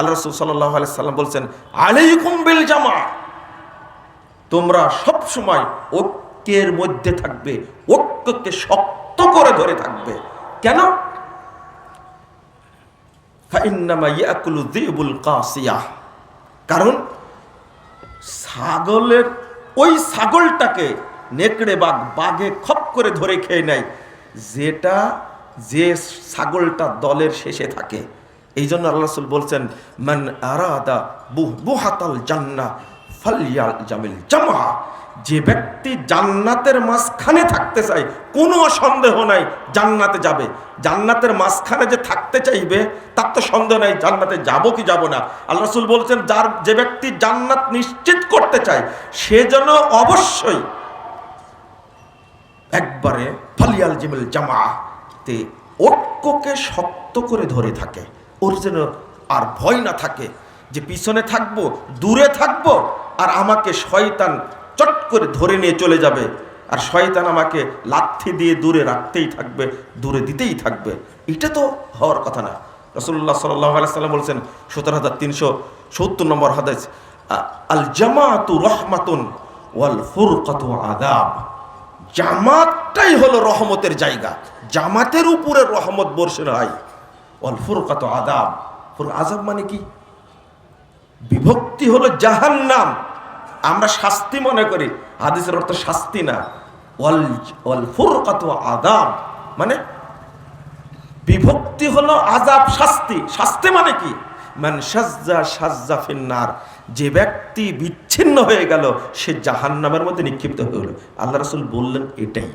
আল্লাহ রসুল সাল্লাহ বলছেন, আলাইকুম বিল জামা। তোমরা সব সময় ঐক্যের মধ্যে থাকবে, ঐক্যকে শক্ত করে ধরে থাকবে। কেন? কারণ ছাগলের ওই ছাগলটাকে নেকড়ে বাঘ বাঘে খপ করে ধরে খেয়ে নেয়, যেটা যে ছাগলটা দলের শেষে থাকে। এই জন্য আল্লাহ রসুল বলছেন, মান আরাদা বুহাতাল জান্না ফালিয়াল জামিল জামা যে ব্যক্তি জান্নাতের মাঝখানে থাকতে চায়, কোনো সন্দেহ নাই, জান্নাতে যাবে। জান্নাতের মাঝখানে যে থাকতে চাইবে, তার তো সন্দেহ নাই, জান্নাতে যাব কি যাব না। আল্লাহ রসুল বলছেন, যার, যে ব্যক্তি জান্নাত নিশ্চিত করতে চায়, সে যেন অবশ্যই একবারে ফালিয়াল জিমেল জামা তে ঐক্যকে শক্ত করে ধরে থাকে। ওর যেন আর ভয় না থাকে যে পিছনে থাকব, দূরে থাকব, আর আমাকে শয়তান চট করে ধরে নিয়ে চলে যাবে। আর শয়তান আমাকে লাথি দিয়ে দূরে রাখতেই থাকবে, দূরে দিতেই থাকবে। এটা তো হওয়ার কথা না। রসুল্লাহ সাল্লাম বলছেন, সতেরো হাজার তিনশো সত্তর নম্বর হাদিস আ- আল জামাতু রহমাতুন ওয়াল ফুরকাতু আদাব জামাতটাই হলো রহমতের জায়গা। জামাতের উপরে রহমত বর্ষণ হয়। ওয়াল ফুরকাতু আদাব আজাব মানে কি? বিভক্তি হলো জাহান্নাম। আমরা শাস্তি মনে করি। হাদিসের অর্থ শাস্তি না। ওয়াল ওয়াল ফুরকাতু মানে বিভক্তি হলো আজাব শাস্তি। শাস্তি মানে কি? মান সাজ্জা সাজ্জা ফিন্নার। যে ব্যক্তি বিচ্ছিন্ন হয়ে গেল, সে জাহান্নামের মধ্যে নিক্ষিপ্ত হয়ে গেল। আল্লাহ রাসূল বললেন এটাই।